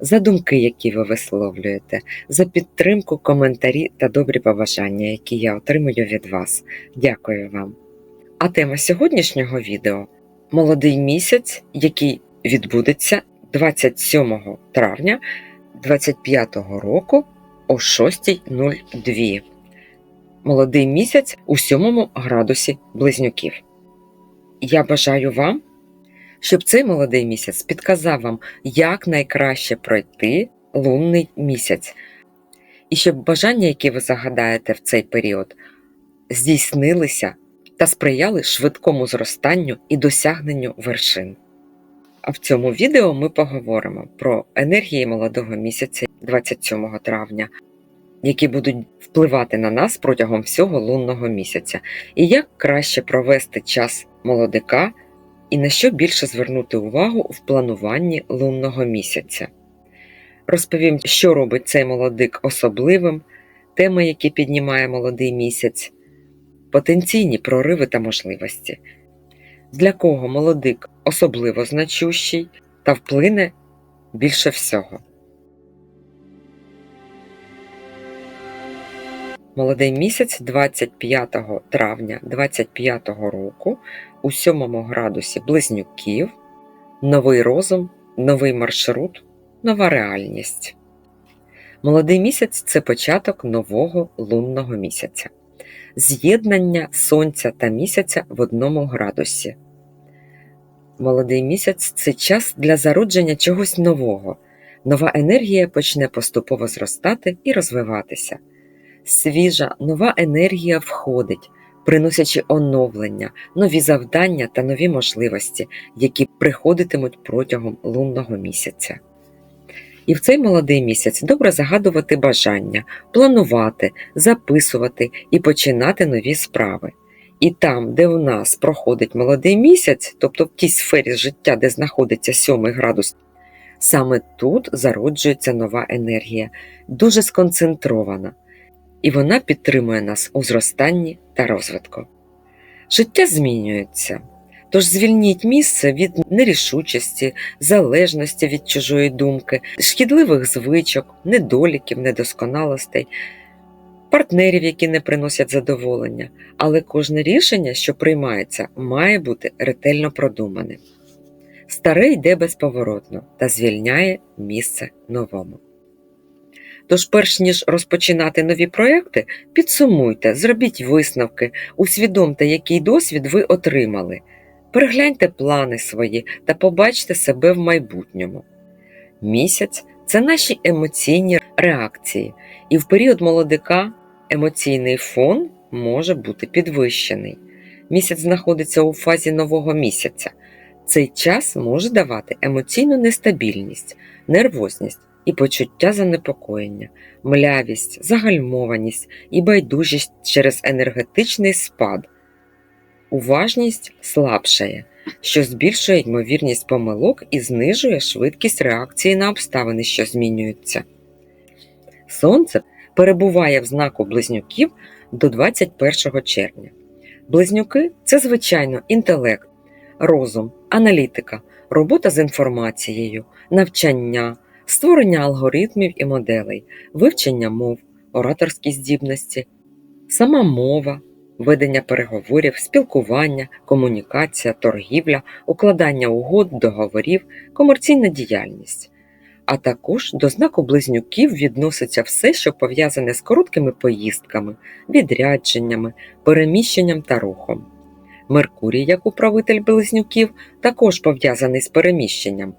за думки, які ви висловлюєте, за підтримку, коментарі та добрі побажання, які я отримую від вас. Дякую вам. А тема сьогоднішнього відео молодий місяць, який відбудеться 27 травня 2025 року о 6.02. Молодий місяць у 7 градусі близнюків. Я бажаю вам, щоб цей молодий місяць підказав вам, як найкраще пройти лунний місяць, і щоб бажання, які ви загадаєте в цей період, здійснилися та сприяли швидкому зростанню і досягненню вершин. А в цьому відео ми поговоримо про енергії молодого місяця 27 травня, які будуть впливати на нас протягом всього лунного місяця, і як краще провести час молодика і на що більше звернути увагу в плануванні лунного місяця. Розповім, що робить цей молодик особливим, теми, які піднімає молодий місяць, потенційні прориви та можливості, для кого молодик особливо значущий та вплине більше всього. Молодий місяць 25 травня 25 року у 7 градусі близнюків, новий розум, новий маршрут, нова реальність. Молодий місяць це початок нового лунного місяця, з'єднання сонця та місяця в одному градусі. Молодий місяць це час для зародження чогось нового. Нова енергія почне поступово зростати і розвиватися. Свіжа нова енергія входить, приносячи оновлення, нові завдання та нові можливості, які приходитимуть протягом лунного місяця. І в цей молодий місяць добре загадувати бажання, планувати, записувати і починати нові справи. І там, де у нас проходить молодий місяць, тобто в тій сфері життя, де знаходиться сьомий градус, саме тут зароджується нова енергія, дуже сконцентрована і вона підтримує нас у зростанні та розвитку. Життя змінюється, тож звільніть місце від нерішучості, залежності від чужої думки, шкідливих звичок, недоліків, недосконалостей, партнерів, які не приносять задоволення, але кожне рішення, що приймається, має бути ретельно продуманим. Старе йде безповоротно та звільняє місце новому. Тож, перш ніж розпочинати нові проекти, підсумуйте, зробіть висновки, усвідомте, який досвід ви отримали. Перегляньте плани свої та побачте себе в майбутньому. Місяць це наші емоційні реакції, і в період молодика емоційний фон може бути підвищений. Місяць знаходиться у фазі нового місяця. Цей час може давати емоційну нестабільність, нервозність і почуття занепокоєння, млявість, загальмованість і байдужість через енергетичний спад. Уважність слабшає, що збільшує ймовірність помилок і знижує швидкість реакції на обставини, що змінюються. Сонце перебуває в знаку близнюків до 21 червня. Близнюки це, звичайно, інтелект, розум, аналітика, робота з інформацією, навчання створення алгоритмів і моделей, вивчення мов, ораторські здібності, сама мова, ведення переговорів, спілкування, комунікація, торгівля, укладання угод, договорів, комерційна діяльність. А також до знаку близнюків відноситься все, що пов'язане з короткими поїздками, відрядженнями, переміщенням та рухом. Меркурій, як управитель близнюків, також пов'язаний з переміщенням.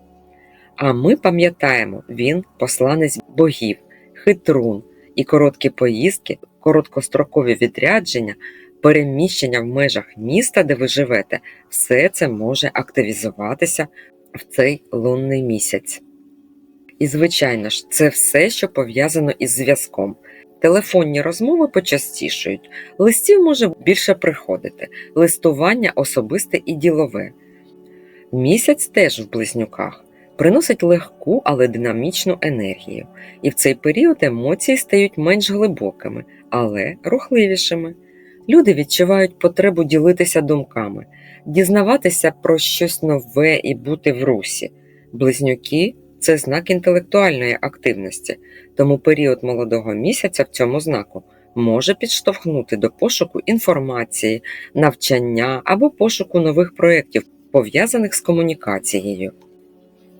А ми пам'ятаємо, він посланець богів, хитрун і короткі поїздки, короткострокові відрядження, переміщення в межах міста, де ви живете, все це може активізуватися в цей лунний місяць. І, звичайно ж, це все, що пов'язано із зв'язком. Телефонні розмови почастішують, листів може більше приходити, листування особисте і ділове. Місяць теж в близнюках приносить легку, але динамічну енергію, і в цей період емоції стають менш глибокими, але рухливішими. Люди відчувають потребу ділитися думками, дізнаватися про щось нове і бути в русі. Близнюки це знак інтелектуальної активності, тому період молодого місяця в цьому знаку може підштовхнути до пошуку інформації, навчання або пошуку нових проєктів, пов'язаних з комунікацією.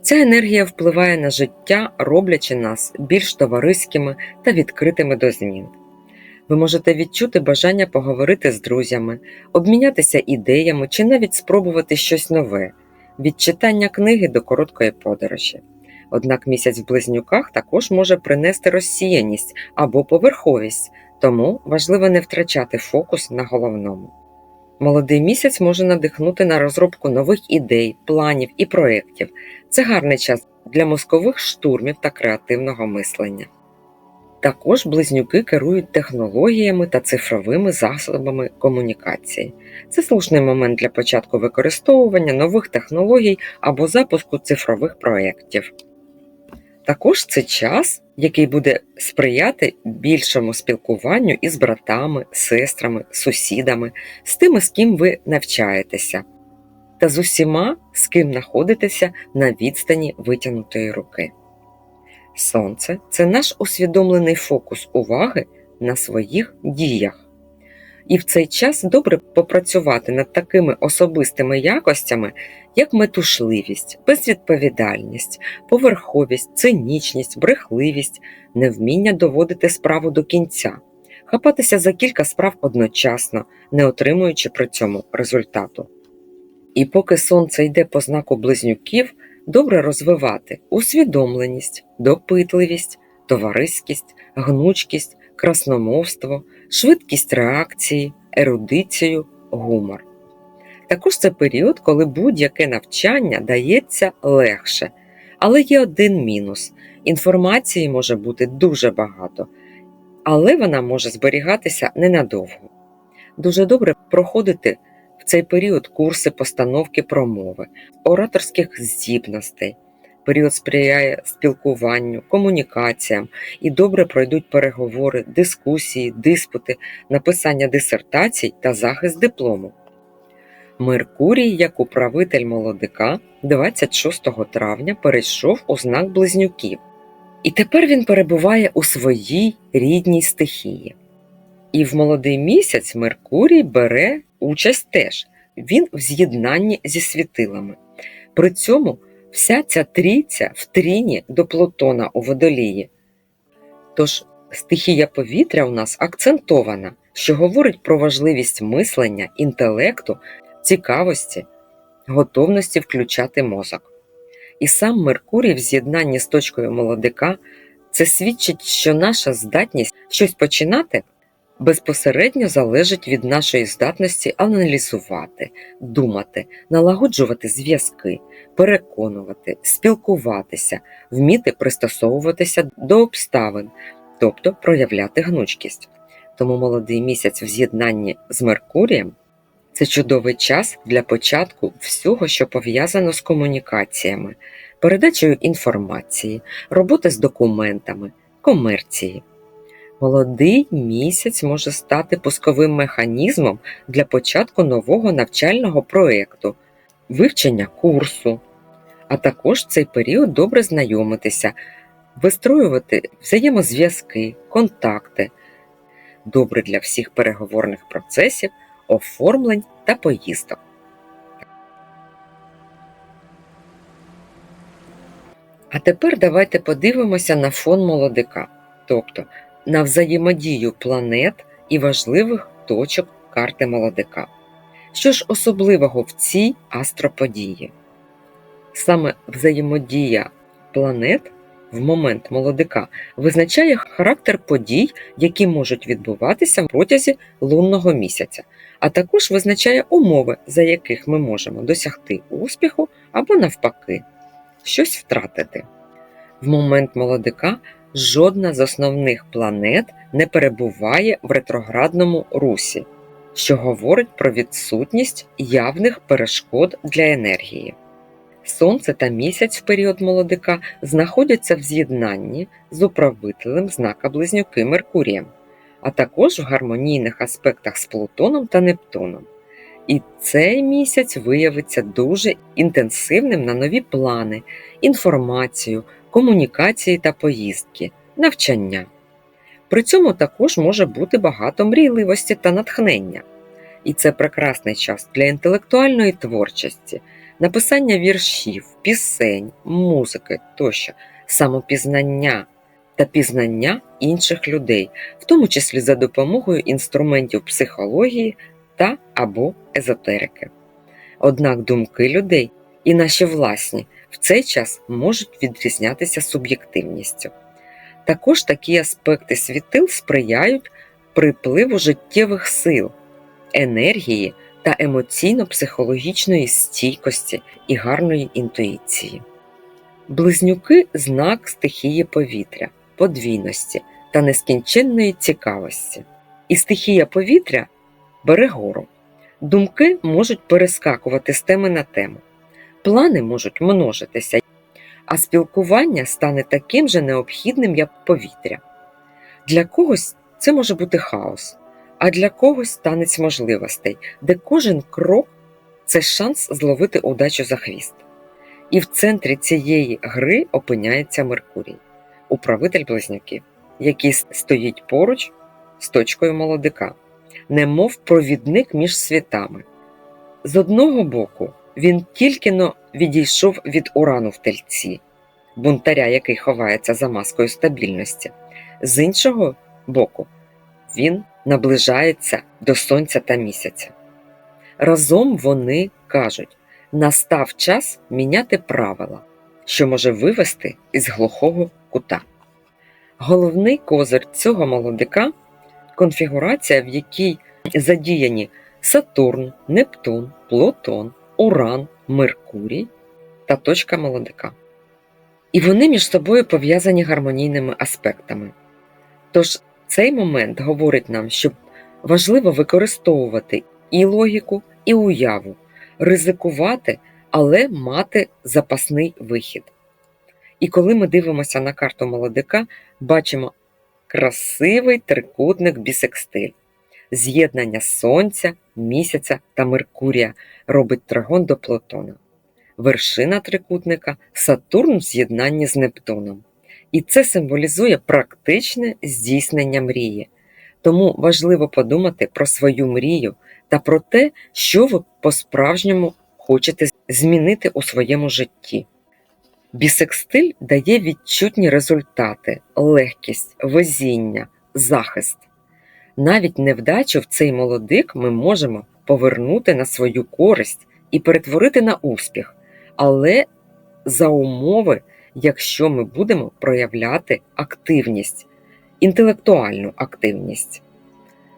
Ця енергія впливає на життя, роблячи нас більш товариськими та відкритими до змін. Ви можете відчути бажання поговорити з друзями, обмінятися ідеями чи навіть спробувати щось нове від читання книги до короткої подорожі. Однак місяць в близнюках також може принести розсіяність або поверховість, тому важливо не втрачати фокус на головному. Молодий місяць може надихнути на розробку нових ідей, планів і проєктів. Це гарний час для мозкових штурмів та креативного мислення. Також близнюки керують технологіями та цифровими засобами комунікації. Це слушний момент для початку використовування нових технологій або запуску цифрових проєктів. Також це час, який буде сприяти більшому спілкуванню із братами, сестрами, сусідами, з тими, з ким ви навчаєтеся, та з усіма, з ким знаходитеся на відстані витягнутої руки. Сонце це наш усвідомлений фокус уваги на своїх діях. І в цей час добре попрацювати над такими особистими якостями, як метушливість, безвідповідальність, поверховість, цинічність, брехливість, невміння доводити справу до кінця, хапатися за кілька справ одночасно, не отримуючи при цьому результату. І поки сонце йде по знаку близнюків, добре розвивати усвідомленість, допитливість, товариськість, гнучкість, красномовство, швидкість реакції, ерудицію, гумор. Також це період, коли будь-яке навчання дається легше, але є один мінус: інформації може бути дуже багато, але вона може зберігатися ненадовго. Дуже добре проходити в цей період курси постановки промови, ораторських здібностей. Період сприяє спілкуванню, комунікаціям і добре пройдуть переговори, дискусії, диспути, написання дисертацій та захист диплому. Меркурій, як управитель молодика, 26 травня перейшов у знак близнюків, і тепер він перебуває у своїй рідній стихії. І в молодий місяць Меркурій бере участь теж, він в з'єднанні зі світилами. При цьому вся ця трійця в тріні до Плутона у водолії. Тож стихія повітря у нас акцентована, що говорить про важливість мислення, інтелекту, цікавості, готовності включати мозок. І сам Меркурій в з'єднанні з точкою молодика це свідчить, що наша здатність щось починати безпосередньо залежить від нашої здатності аналізувати, думати, налагоджувати зв'язки, переконувати, спілкуватися, вміти пристосовуватися до обставин, тобто проявляти гнучкість. Тому молодий місяць в з'єднанні з Меркурієм це чудовий час для початку всього, що пов'язано з комунікаціями, передачею інформації, роботи з документами, комерції. Молодий місяць може стати пусковим механізмом для початку нового навчального проєкту, вивчення курсу, а також в цей період добре знайомитися, вистроювати взаємозв'язки, контакти, добре для всіх переговорних процесів, оформлень та поїздок. А тепер давайте подивимося на фон молодика, тобто на взаємодію планет і важливих точок карти молодика. Що ж особливого в цій астроподії? Саме взаємодія планет в момент молодика визначає характер подій, які можуть відбуватися протязі лунного місяця, а також визначає умови, за яких ми можемо досягти успіху або навпаки, щось втратити. В момент молодика жодна з основних планет не перебуває в ретроградному русі, що говорить про відсутність явних перешкод для енергії. Сонце та місяць в період молодика знаходяться в з'єднанні з управителем знака Близнюки Меркурієм, а також в гармонійних аспектах з Плутоном та Нептуном. І цей місяць виявиться дуже інтенсивним на нові плани, інформацію, комунікації та поїздки, навчання. При цьому також може бути багато мрійливості та натхнення. І це прекрасний час для інтелектуальної творчості, написання віршів, пісень, музики тощо, самопізнання та пізнання інших людей, в тому числі за допомогою інструментів психології та або езотерики. Однак думки людей і наші власні в цей час можуть відрізнятися суб'єктивністю. Також такі аспекти світил сприяють припливу життєвих сил, енергії та емоційно-психологічної стійкості і гарної інтуїції. Близнюки знак стихії повітря, подвійності та нескінченної цікавості. І стихія повітря бере гору. Думки можуть перескакувати з теми на тему, плани можуть множитися, а спілкування стане таким же необхідним, як повітря. Для когось це може бути хаос, а для когось танець можливостей, де кожен крок це шанс зловити удачу за хвіст. І в центрі цієї гри опиняється Меркурій, управитель близнюків, який стоїть поруч з точкою молодика, немов провідник між світами. З одного боку, він тільки но відійшов від урану в тельці, бунтаря, який ховається за маскою стабільності. З іншого боку, він наближається до сонця та місяця. Разом вони кажуть: настав час міняти правила, що може вивести із глухого кута. Головний козир цього молодика конфігурація, в якій задіяні Сатурн, Нептун, Плутон, Уран, Меркурій та точка молодика. І вони між собою пов'язані гармонійними аспектами. Тож цей момент говорить нам, що важливо використовувати і логіку, і уяву, ризикувати, але мати запасний вихід. І коли ми дивимося на карту молодика, бачимо красивий трикутник бісекстиль. З'єднання Сонця, місяця та Меркурія робить тригон до Плутона. Вершина трикутника Сатурн в з'єднанні з Нептуном. І це символізує практичне здійснення мрії. Тому важливо подумати про свою мрію та про те, що ви по-справжньому хочете змінити у своєму житті. Бісекстиль дає відчутні результати, легкість, везіння, захист. Навіть невдачу в цей молодик ми можемо повернути на свою користь і перетворити на успіх, але за умови, якщо ми будемо проявляти активність, інтелектуальну активність.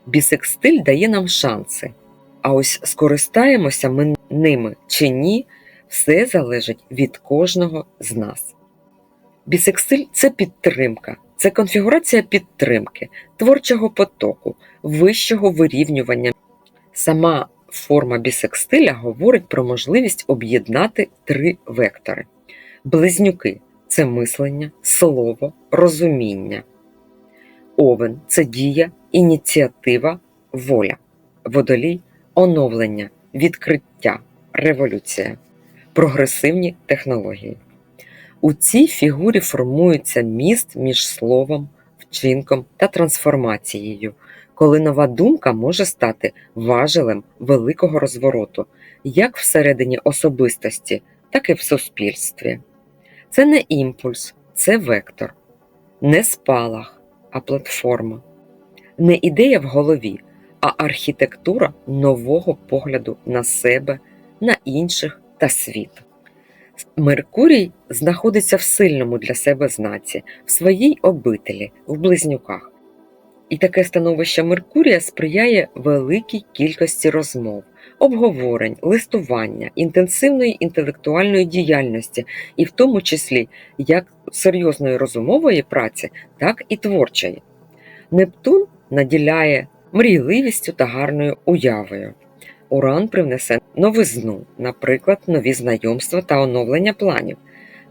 Бісекстиль дає нам шанси, а ось скористаємося ми ними чи ні, все залежить від кожного з нас. Бісекстиль це підтримка, це конфігурація підтримки, творчого потоку, вищого вирівнювання. Сама форма бісекстиля говорить про можливість об'єднати три вектори. Близнюки це мислення, слово, розуміння. Овен це дія, ініціатива, воля, водолій оновлення, відкриття, революція, прогресивні технології. У цій фігурі формується міст між словом, вчинком та трансформацією, коли нова думка може стати важелем великого розвороту, як всередині особистості, так і в суспільстві. Це не імпульс, це вектор, не спалах, а платформа, не ідея в голові, а архітектура нового погляду на себе, на інших та світ. Меркурій знаходиться в сильному для себе знаці, в своїй обителі, в близнюках. І таке становище Меркурія сприяє великій кількості розмов, обговорень, листування, інтенсивної інтелектуальної діяльності, і в тому числі як серйозної розумової праці, так і творчої. Нептун наділяє мрійливістю та гарною уявою. Уран привнесе новизну, наприклад, нові знайомства та оновлення планів,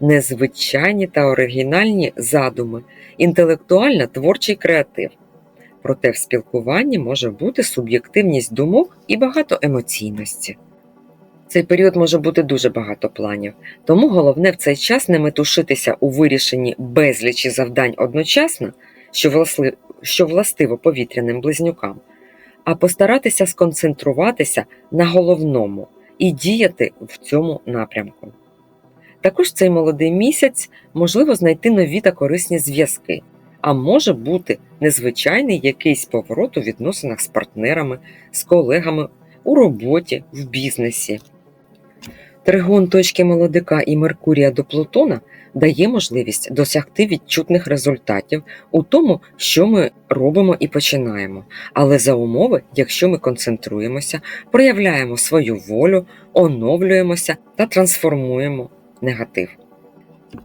незвичайні та оригінальні задуми, інтелектуально творчий креатив. Проте в спілкуванні може бути суб'єктивність думок і багато емоційності. Цей період може бути дуже багато планів, тому головне в цей час не метушитися у вирішенні безлічі завдань одночасно, що властиво повітряним близнюкам, а постаратися сконцентруватися на головному і діяти в цьому напрямку. Також цей молодий місяць можливо знайти нові та корисні зв'язки, а може бути незвичайний якийсь поворот у відносинах з партнерами, з колегами, у роботі, в бізнесі. Тригон точки молодика і Меркурія до Плутона дає можливість досягти відчутних результатів у тому, що ми робимо і починаємо, але за умови, якщо ми концентруємося, проявляємо свою волю, оновлюємося та трансформуємо негатив.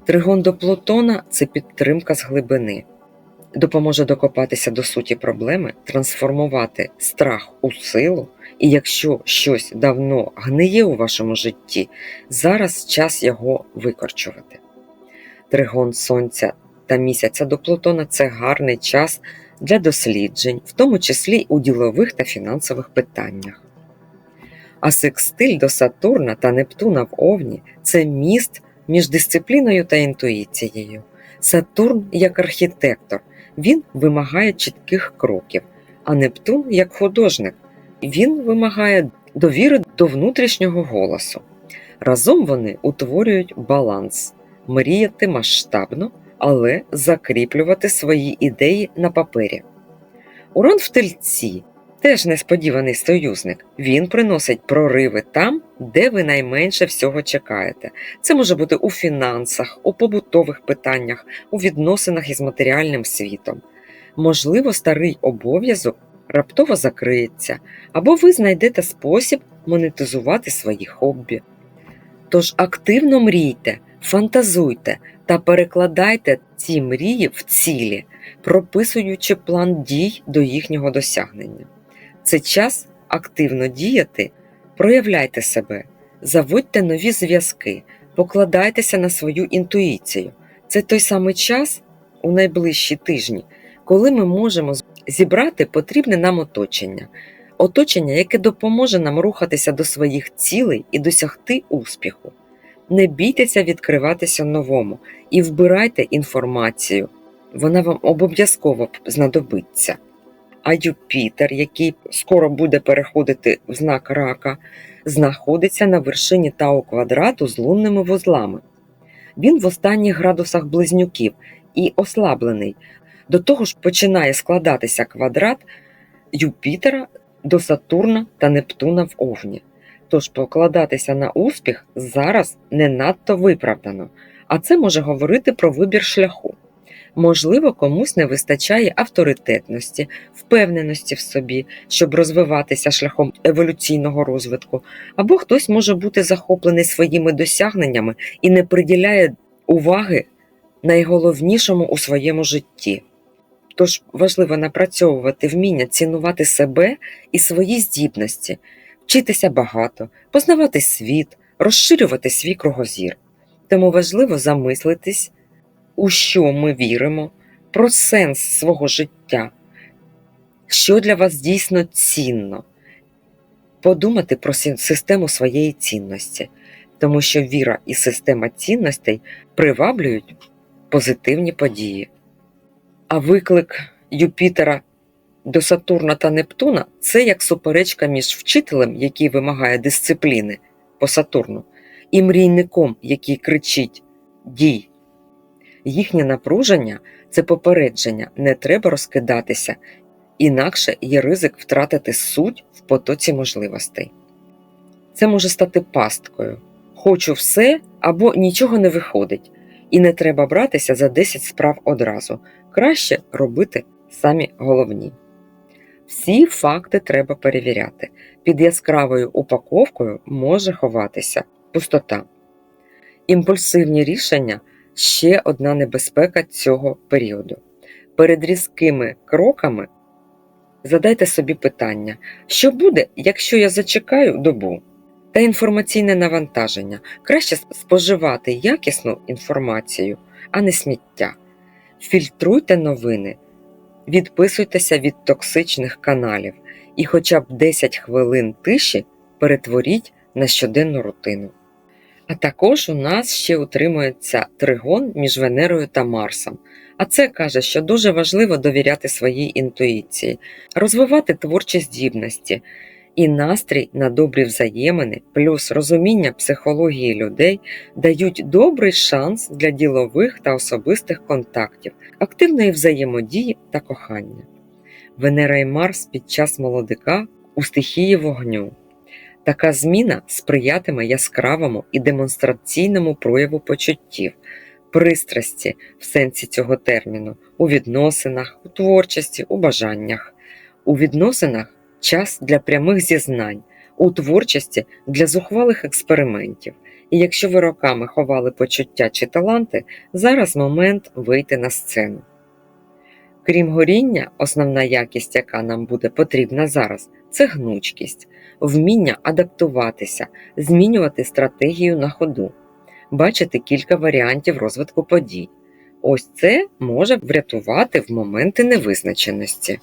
Тригон до Плутона це підтримка з глибини. Допоможе докопатися до суті проблеми, трансформувати страх у силу, і якщо щось давно гниє у вашому житті, зараз час його викорчувати. Тригон Сонця та місяця до Плутона це гарний час для досліджень, в тому числі у ділових та фінансових питаннях. А секстиль до Сатурна та Нептуна в Овні це міст між дисципліною та інтуїцією. Сатурн як архітектор, він вимагає чітких кроків, а Нептун як художник, він вимагає довіри до внутрішнього голосу. Разом вони утворюють баланс, мріяти масштабно, але закріплювати свої ідеї на папері. Уран в тельці теж несподіваний союзник. Він приносить прориви там, де ви найменше всього чекаєте. Це може бути у фінансах, у побутових питаннях, у відносинах із матеріальним світом. Можливо, старий обов'язок раптово закриється, або ви знайдете спосіб монетизувати свої хобі. Тож активно мрійте, фантазуйте та перекладайте ці мрії в цілі, прописуючи план дій до їхнього досягнення. Це час активно діяти, проявляйте себе, заводьте нові зв'язки, покладайтеся на свою інтуїцію. Це той самий час у найближчі тижні, коли ми можемо зібрати потрібне нам оточення, оточення, яке допоможе нам рухатися до своїх цілей і досягти успіху. Не бійтеся відкриватися новому і вбирайте інформацію, вона вам обов'язково знадобиться. А Юпітер, який скоро буде переходити в знак рака, знаходиться на вершині Тау квадрату з лунними вузлами. Він в останніх градусах близнюків і ослаблений. До того ж починає складатися квадрат Юпітера до Сатурна та Нептуна в Овні. Тож покладатися на успіх зараз не надто виправдано, а це може говорити про вибір шляху. Можливо, комусь не вистачає авторитетності, впевненості в собі, щоб розвиватися шляхом еволюційного розвитку, або хтось може бути захоплений своїми досягненнями і не приділяє уваги найголовнішому у своєму житті. Тож важливо напрацьовувати вміння цінувати себе і свої здібності, вчитися багато, познавати світ, розширювати свій кругозір. Тому важливо замислитись у що ми віримо, про сенс свого життя, що для вас дійсно цінно, подумати про систему своєї цінності, тому що віра і система цінностей приваблюють позитивні події. А виклик Юпітера до Сатурна та Нептуна це як суперечка між вчителем, який вимагає дисципліни по Сатурну, і мрійником, який кричить Дій. Їхнє напруження це попередження, не треба розкидатися, інакше є ризик втратити суть в потоці можливостей. Це може стати пасткою. Хочу все або нічого не виходить, і не треба братися за 10 справ одразу. Краще робити самі головні. Всі факти треба перевіряти. Під яскравою упаковкою може ховатися пустота. Імпульсивні рішення ще одна небезпека цього періоду. Перед різкими кроками задайте собі питання, що буде, якщо я зачекаю добу? Та інформаційне навантаження. Краще споживати якісну інформацію, а не сміття. Фільтруйте новини, відписуйтеся від токсичних каналів і хоча б 10 хвилин тиші перетворіть на щоденну рутину. А також у нас ще утримується тригон між Венерою та Марсом. А це каже, що дуже важливо довіряти своїй інтуїції, розвивати творчі здібності і настрій на добрі взаємини, плюс розуміння психології людей дають добрий шанс для ділових та особистих контактів, активної взаємодії та кохання. Венера і Марс під час молодика у стихії вогню. Така зміна сприятиме яскравому і демонстраційному прояву почуттів, пристрасті в сенсі цього терміну, у відносинах, у творчості, у бажаннях. У відносинах час для прямих зізнань, у творчості для зухвалих експериментів. І якщо ви роками ховали почуття чи таланти, зараз момент вийти на сцену. Крім горіння, основна якість, яка нам буде потрібна зараз, це гнучкість, вміння адаптуватися, змінювати стратегію на ходу, бачити кілька варіантів розвитку подій. Ось це може врятувати в моменти невизначеності.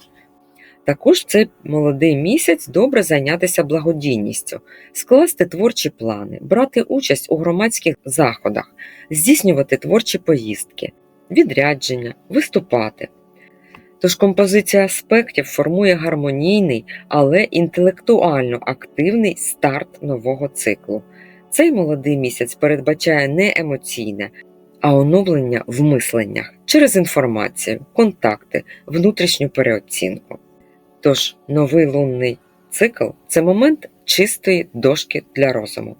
Також в цей молодий місяць добре зайнятися благодійністю, скласти творчі плани, брати участь у громадських заходах, здійснювати творчі поїздки, відрядження, виступати. Тож композиція аспектів формує гармонійний, але інтелектуально активний старт нового циклу. Цей молодий місяць передбачає не емоційне, а оновлення в мисленнях через інформацію, контакти, внутрішню переоцінку. Тож новий лунний цикл це момент чистої дошки для розуму.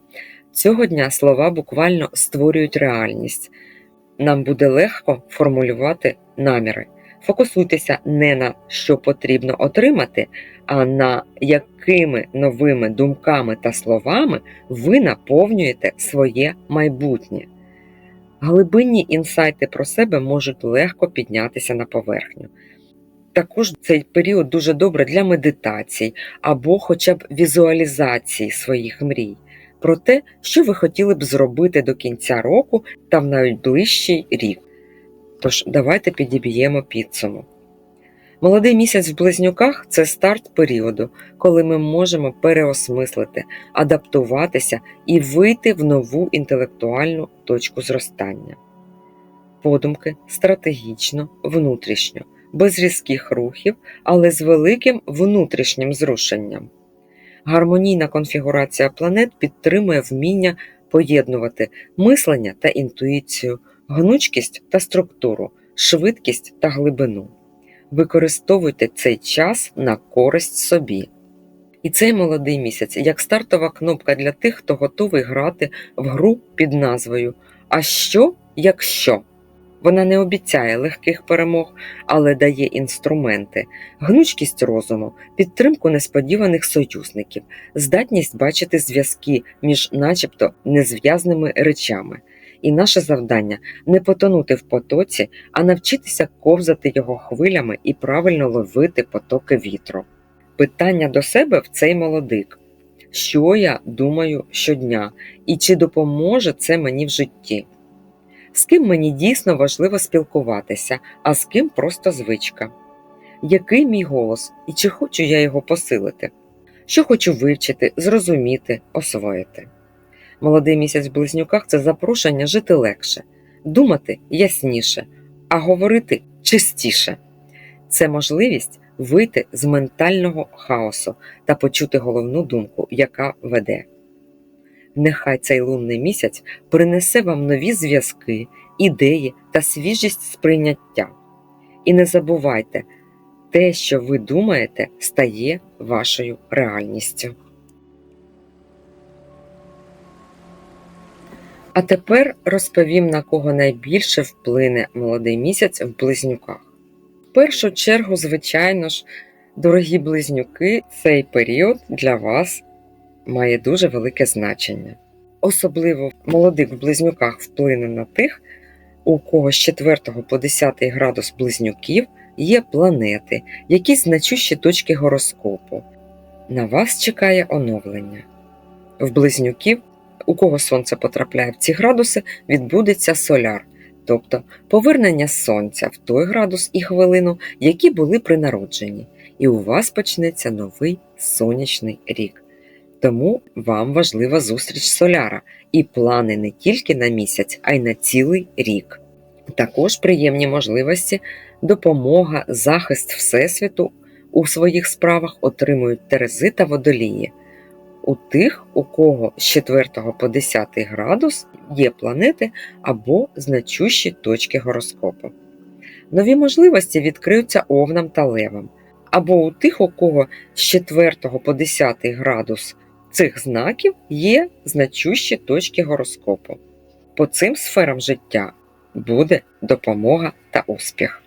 Цього дня слова буквально створюють реальність. Нам буде легко формулювати наміри. Фокусуйтеся не на що потрібно отримати, а на якими новими думками та словами ви наповнюєте своє майбутнє. Глибинні інсайти про себе можуть легко піднятися на поверхню. Також цей період дуже добре для медитацій або хоча б візуалізації своїх мрій, про те, що ви хотіли б зробити до кінця року та в найближчий рік. Тож давайте підіб'ємо підсумок. Молодий місяць в близнюках це старт періоду, коли ми можемо переосмислити, адаптуватися і вийти в нову інтелектуальну точку зростання. Подумки стратегічно, внутрішньо, без різких рухів, але з великим внутрішнім зрушенням. Гармонійна конфігурація планет підтримує вміння поєднувати мислення та інтуїцію гнучкість та структуру, швидкість та глибину. Використовуйте цей час на користь собі. І цей молодий місяць як стартова кнопка для тих, хто готовий грати в гру під назвою А що, якщо? Вона не обіцяє легких перемог, але дає інструменти, гнучкість розуму, підтримку несподіваних союзників, здатність бачити зв'язки між, начебто, незв'язними речами. І наше завдання не потонути в потоці, а навчитися ковзати його хвилями і правильно ловити потоки вітру. Питання до себе в цей молодик: що я думаю щодня, і чи допоможе це мені в житті? З ким мені дійсно важливо спілкуватися, а з ким просто звичка? Який мій голос і чи хочу я його посилити? Що хочу вивчити, зрозуміти, освоїти? Молодий місяць в близнюках це запрошення жити легше, думати ясніше, а говорити чистіше. Це можливість вийти з ментального хаосу та почути головну думку, яка веде. Нехай цей лунний місяць принесе вам нові зв'язки, ідеї та свіжість сприйняття. І не забувайте, те, що ви думаєте, стає вашою реальністю. А тепер розповім, на кого найбільше вплине молодий місяць в близнюках. В першу чергу, звичайно ж, дорогі близнюки, цей період для вас має дуже велике значення. Особливо в близнюках вплине на тих, у кого з 4 по 10 градус близнюків є планети, якісь значущі точки гороскопу. На вас чекає оновлення. В близнюків, у кого сонце потрапляє в ці градуси, відбудеться соляр, тобто повернення сонця в той градус і хвилину, які були при народженні, і у вас почнеться новий сонячний рік. Тому вам важлива зустріч соляра і плани не тільки на місяць, а й на цілий рік. Також приємні можливості, допомога, захист Всесвіту у своїх справах отримують Терези та водолії. У тих, у кого з 4 по 10 градус є планети або значущі точки гороскопу. Нові можливості відкриються овнам та левам, або у тих, у кого з 4 по 10 градус цих знаків є значущі точки гороскопу. По цим сферам життя буде допомога та успіх.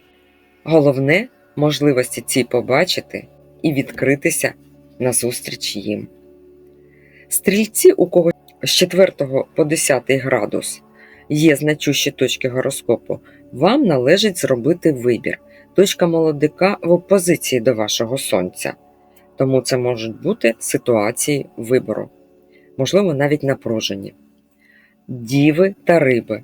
Головне можливості ці побачити і відкритися назустріч їм. Стрільці, у кого з 4 по 10 градус є значущі точки гороскопу, вам належить зробити вибір. Точка молодика в опозиції до вашого сонця. Тому це можуть бути ситуації вибору, можливо, навіть напружені. Діви та риби.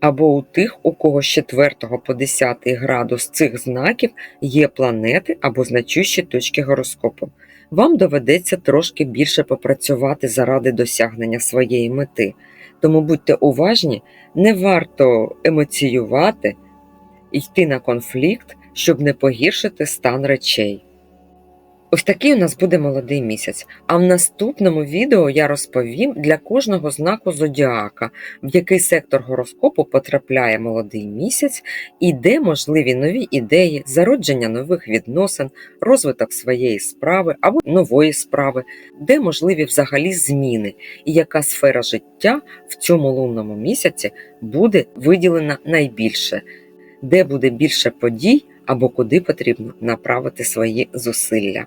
Або у тих, у кого з 4 по 10 градус цих знаків є планети або значущі точки гороскопу. Вам доведеться трошки більше попрацювати заради досягнення своєї мети. Тому будьте уважні, не варто емоціювати, йти на конфлікт, щоб не погіршити стан речей. Ось такий у нас буде молодий місяць. А в наступному відео я розповім для кожного знаку зодіака, в який сектор гороскопу потрапляє молодий місяць, і де можливі нові ідеї, зародження нових відносин, розвиток своєї справи або нової справи, де можливі взагалі зміни, і яка сфера життя в цьому лунному місяці буде виділена найбільше, де буде більше подій або куди потрібно направити свої зусилля.